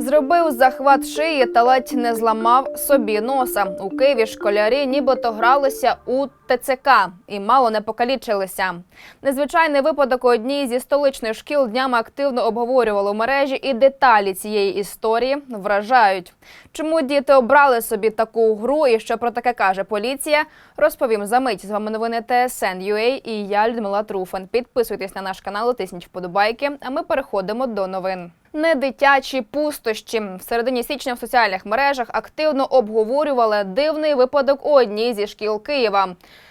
Зробив захват шиї та ледь не зламав собі носа. У Києві школярі нібито гралися у ТЦК і мало не покалічилися. Незвичайний випадок у одній зі столичних шкіл днями активно обговорювали у мережі, і деталі цієї історії вражають. Чому діти обрали собі таку гру і що про таке каже поліція? Розповім за мить. З вами новини ТСН.UA і я Людмила Труфан. Підписуйтесь на наш канал, тисніть вподобайки. А ми переходимо до новин. Не дитячі пустощі в середині січня в соціальних мережах активно обговорювали дивний випадок у одній зі шкіл Києва.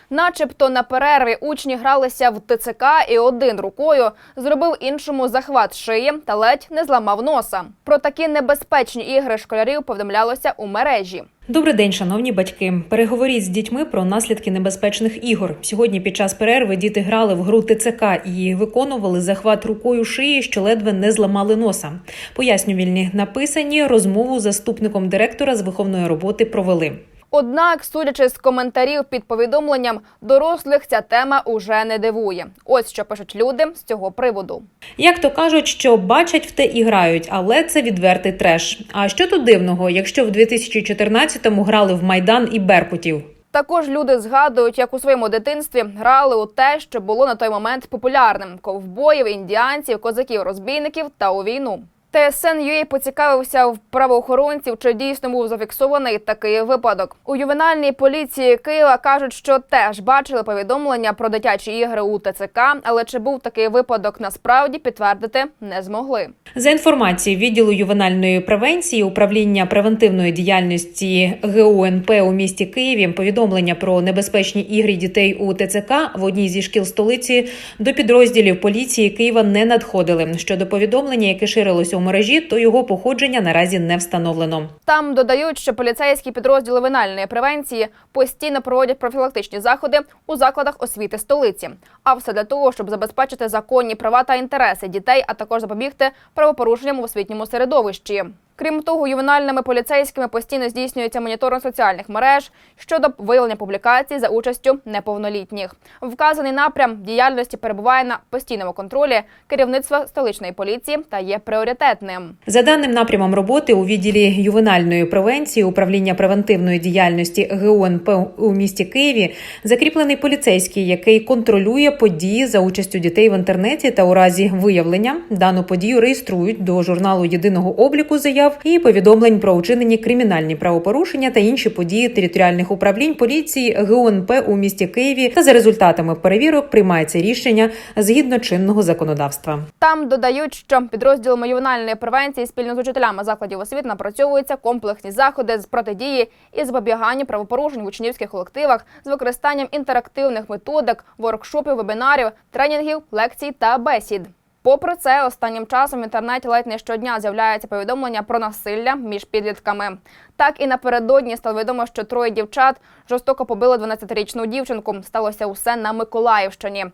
Начебто на перерві учні гралися в ТЦК, і один рукою зробив іншому захват шиї та ледь не зламав носа. Про такі небезпечні ігри школярів повідомлялося у мережі. Добрий день, шановні батьки. Переговоріть з дітьми про наслідки небезпечних ігор. Сьогодні під час перерви діти грали в гру ТЦК і виконували захват рукою шиї, що ледве не зламали носа. Пояснювальні написані розмову з заступником директора з виховної роботи провели. Однак, судячи з коментарів під повідомленням, дорослих ця тема уже не дивує. Ось що пишуть люди з цього приводу. Як то кажуть, що бачать в те і грають, але це відвертий треш. А що тут дивного, якщо в 2014-му грали в майдан і Беркутів? Також люди згадують, як у своєму дитинстві грали у те, що було на той момент популярним: ковбоїв, індіанців, козаків, розбійників та у війну. ТСН.UA поцікавився в правоохоронців, чи дійсно був зафіксований такий випадок. У ювенальній поліції Києва кажуть, що теж бачили повідомлення про дитячі ігри у ТЦК, але чи був такий випадок насправді підтвердити не змогли. За інформацією відділу ювенальної превенції управління превентивної діяльності ГУНП у місті Києві повідомлення про небезпечні ігри дітей у ТЦК в одній зі шкіл столиці до підрозділів поліції Києва не надходили. Щодо повідомлення, яке ширилося у мережі, то його походження наразі не встановлено. Там додають, що поліцейські підрозділи винальної превенції постійно проводять профілактичні заходи у закладах освіти столиці. А все для того, щоб забезпечити законні права та інтереси дітей, а також запобігти правопорушенням в освітньому середовищі. Крім того, ювенальними поліцейськими постійно здійснюється моніторинг соціальних мереж щодо виявлення публікацій за участю неповнолітніх. Вказаний напрям діяльності перебуває на постійному контролі керівництва столичної поліції та є пріоритетним. За даним напрямом роботи у відділі ювенальної превенції управління превентивної діяльності ГУНП у місті Києві закріплений поліцейський, який контролює події за участю дітей в інтернеті та у разі виявлення дану подію реєструють до журналу єдиного обліку заяв і повідомлень про учинені кримінальні правопорушення та інші події територіальних управлінь поліції ГУНП у місті Києві. Та за результатами перевірок приймається рішення згідно чинного законодавства. Там додають, що підрозділами ювенальної превенції спільно з учителями закладів освіти напрацьовуються комплексні заходи з протидії і запобігання правопорушень в учнівських колективах з використанням інтерактивних методик, воркшопів, вебінарів, тренінгів, лекцій та бесід. Попри це, останнім часом в інтернеті ледь не щодня з'являється повідомлення про насилля між підлітками. Так і напередодні стало відомо, що троє дівчат жорстоко побили 12-річну дівчинку. Сталося усе на Миколаївщині.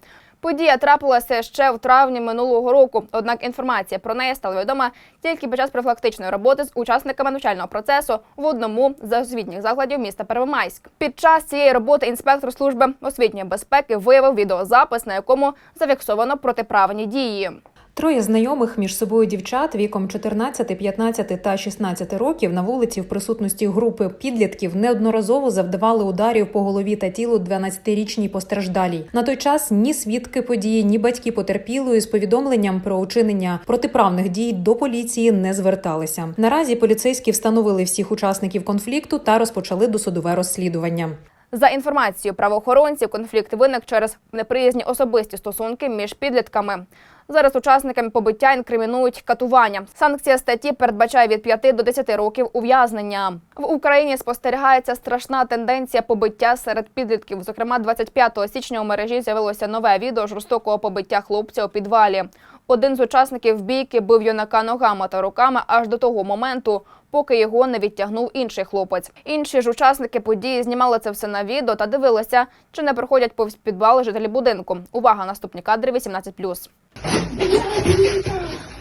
Подія трапилася ще в травні минулого року. Однак інформація про неї стала відома тільки під час профілактичної роботи з учасниками навчального процесу в одному з освітніх закладів міста Первомайськ. Під час цієї роботи інспектор служби освітньої безпеки виявив відеозапис, на якому зафіксовано протиправні дії. Троє знайомих між собою дівчат віком 14, 15 та 16 років на вулиці в присутності групи підлітків неодноразово завдавали ударів по голові та тілу 12-річній постраждалій. На той час ні свідки події, ні батьки потерпілої з повідомленням про учинення протиправних дій до поліції не зверталися. Наразі поліцейські встановили всіх учасників конфлікту та розпочали досудове розслідування. За інформацією правоохоронців, конфлікт виник через неприязні особисті стосунки між підлітками. Зараз учасникам побиття інкримінують катування. Санкція статті передбачає від 5 до 10 років ув'язнення. В Україні спостерігається страшна тенденція побиття серед підлітків. Зокрема, 25 січня у мережі з'явилося нове відео жорстокого побиття хлопця у підвалі. Один з учасників бійки бив юнака ногами та руками аж до того моменту, поки його не відтягнув інший хлопець. Інші ж учасники події знімали це все на відео та дивилися, чи не проходять повз підвали жителі будинку. Увага, наступні кадри 18+.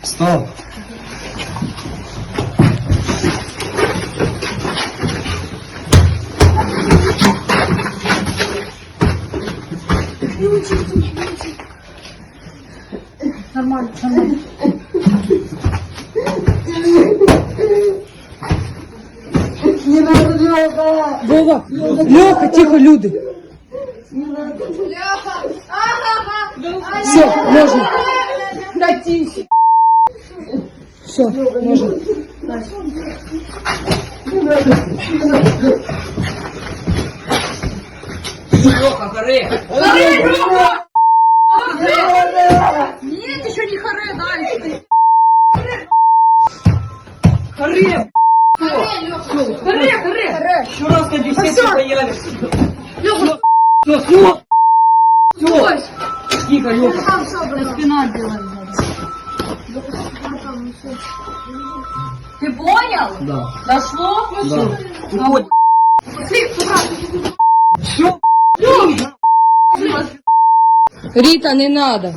Стоп! мальчиной. Не надо, Лёха! Вова, Леха, тихо, Люды. Не надо. Лёха! Все, можно. Катись. Все, можно. Леха, горы! Горы, Лёха! Еще раз на десятку боялись. Все, все, все. Все. Тихо, Леха. Ты понял? Да. Дошло? Да. Уходи. Все. Рита, не надо.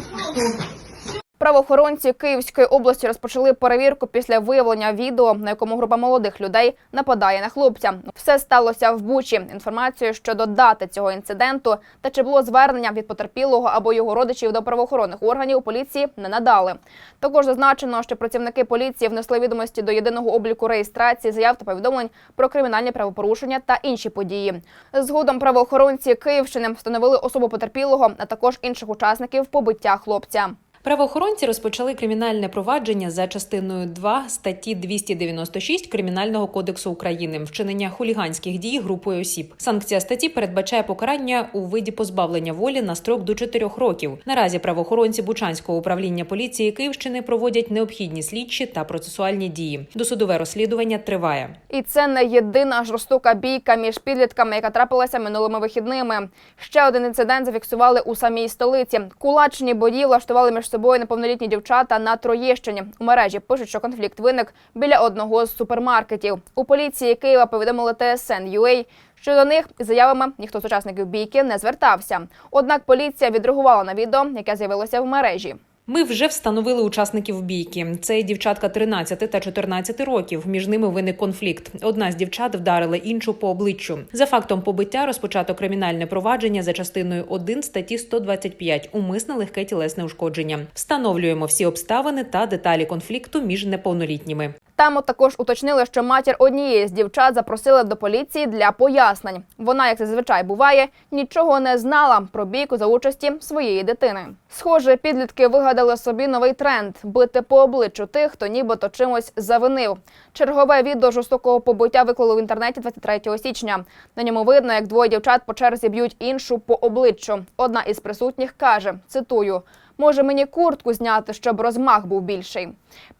Правоохоронці Київської області розпочали перевірку після виявлення відео, на якому група молодих людей нападає на хлопця. Все сталося в Бучі. Інформацію щодо дати цього інциденту та чи було звернення від потерпілого або його родичів до правоохоронних органів поліції не надали. Також зазначено, що працівники поліції внесли відомості до єдиного обліку реєстрації заяв та повідомлень про кримінальні правопорушення та інші події. Згодом правоохоронці Київщини встановили особу потерпілого, а також інших учасників побиття хлопця. Правоохоронці розпочали кримінальне провадження за частиною 2 статті 296 Кримінального кодексу України вчинення хуліганських дій групою осіб. Санкція статті передбачає покарання у виді позбавлення волі на строк до 4 років. Наразі правоохоронці Бучанського управління поліції Київщини проводять необхідні слідчі та процесуальні дії. Досудове розслідування триває. І це не єдина жорстока бійка між підлітками, яка трапилася минулими вихідними. Ще один інцидент зафіксували у самій столиці. Кулачні бої влаштували між собою неповнолітні дівчата на Троєщині. У мережі пишуть, що конфлікт виник біля одного з супермаркетів. У поліції Києва повідомили ТСН UA, що до них заявами ніхто з учасників бійки не звертався. Однак поліція відреагувала на відео, яке з'явилося в мережі. Ми вже встановили учасників бійки. Це дівчатка 13 та 14 років. Між ними виник конфлікт. Одна з дівчат вдарила іншу по обличчю. За фактом побиття розпочато кримінальне провадження за частиною 1 статті 125 умисне легке тілесне ушкодження. Встановлюємо всі обставини та деталі конфлікту між неповнолітніми. Там також уточнили, що матір однієї з дівчат запросили до поліції для пояснень. Вона, як зазвичай буває, нічого не знала про бійку за участі своєї дитини. Схоже, підлітки вигадали собі новий тренд бити по обличчю тих, хто нібито чимось завинив. Чергове відео жорстокого побиття виклали в інтернеті 23 січня. На ньому видно, як двоє дівчат по черзі б'ють іншу по обличчю. Одна із присутніх каже: цитую. Може мені куртку зняти, щоб розмах був більший.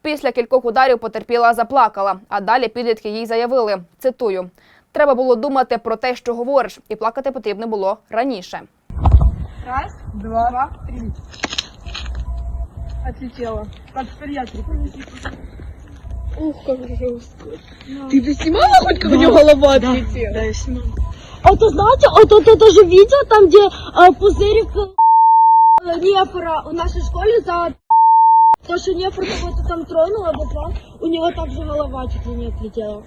Після кількох ударів потерпіла заплакала, а далі підлітки їй заявили: цитую: треба було думати про те, що говориш, і плакати потрібно було раніше. Два, три. Отлетела. Как в педиатре. Ух, как жестко. Ты бы снимала хоть, как у него голова отлетела? Да, я снимала. А то знаете, вот это тоже видео, там, где а, пузырик Нефора в нашей школе за то, что Нефор кого-то там тронул, обозвал, у него также голова чуть ли не отлетела.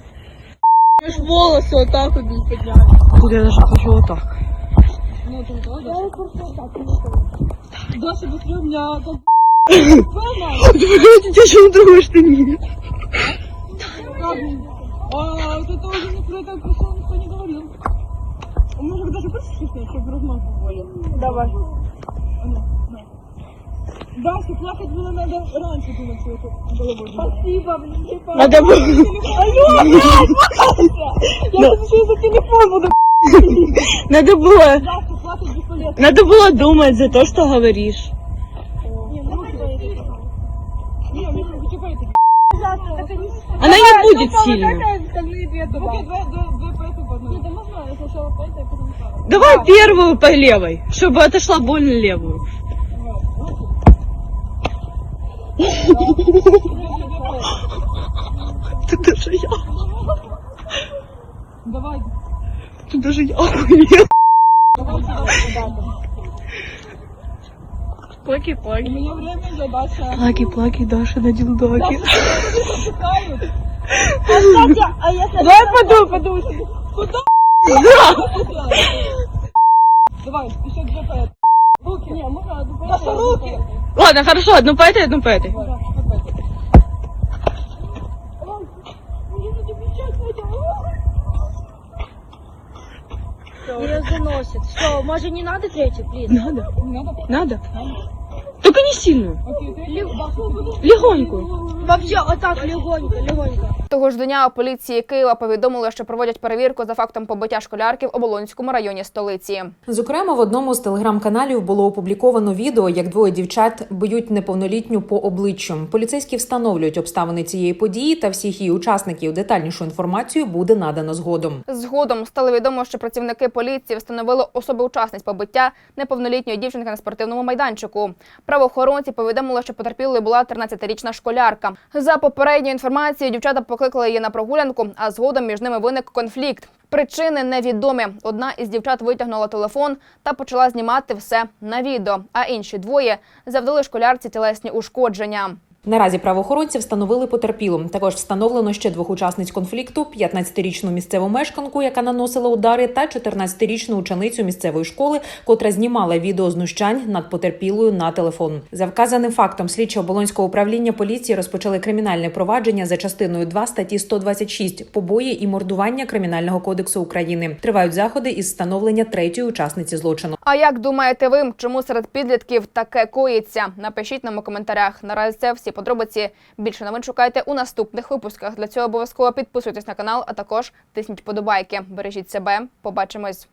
Аж волосы вот так вот не подняли. Тут я даже хочу вот так. Ну, там тоже. Я просто вот так не. Даша, быстрее у меня как... Погодите, что на другой штане? А, вот это уже никто так пришел, никто не говорил. А может даже просто чтобы размах был более? Давай. Даша, плакать было надо раньше, думать, что это головой. Спасибо, блин, Надо было... Алло, Я тебе еще и за телефон буду Надо было, Даша, плакать бесполезно. надо было думать за то, что говоришь. Не, ну Не, мне хочу поэтому. Она не будет сильно. Давай да. первую по левой, чтобы отошла боль на левую. Ты даже я. Давай. Ты даже я охуел. Плаки, плаки. У меня время для Даша. Плаки, плаки, Даша на дилдоке. А, а Давай подумай, подумай. Давай, еще этой. Руки. Не, этой. Даша, руки. Ладно, хорошо, одну по этой, одну по этой. Ее заносит. Что, может не надо третью, плиз? Надо? Надо? Только не сильно. Легонько. Вообще, вот так, легонько, легонько. Того ж дня поліції Києва повідомили, що проводять перевірку за фактом побиття школярки в Оболонському районі столиці. Зокрема, в одному з телеграм-каналів було опубліковано відео, як двоє дівчат б'ють неповнолітню по обличчю. Поліцейські встановлюють обставини цієї події та всіх її учасників. Детальнішу інформацію буде надано згодом. Згодом стало відомо, що працівники поліції встановили особи учасниць побиття неповнолітньої дівчинки на спортивному майданчику. Правоохоронці повідомили, що потерпілою була 13-річна школярка. За попередньою інформацією, дівчата покликали її на прогулянку, а згодом між ними виник конфлікт. Причини невідомі. Одна із дівчат витягнула телефон та почала знімати все на відео. А інші двоє завдали школярці тілесні ушкодження. Наразі правоохоронці встановили потерпілу. Також встановлено ще двох учасниць конфлікту: 15-річну місцеву мешканку, яка наносила удари, та 14-річну ученицю місцевої школи, котра знімала відео знущань над потерпілою на телефон. За вказаним фактом слідчі оболонського управління поліції розпочали кримінальне провадження за частиною 2 статті 126 побої і мордування кримінального кодексу України. Тривають заходи із встановлення третьої учасниці злочину. А як думаєте ви, чому серед підлітків таке коїться? Напишіть нам у коментарях. Наразі це всі подробиці. Більше новин шукайте у наступних випусках. Для цього обов'язково підписуйтесь на канал, а також тисніть подобайки. Бережіть себе. Побачимось.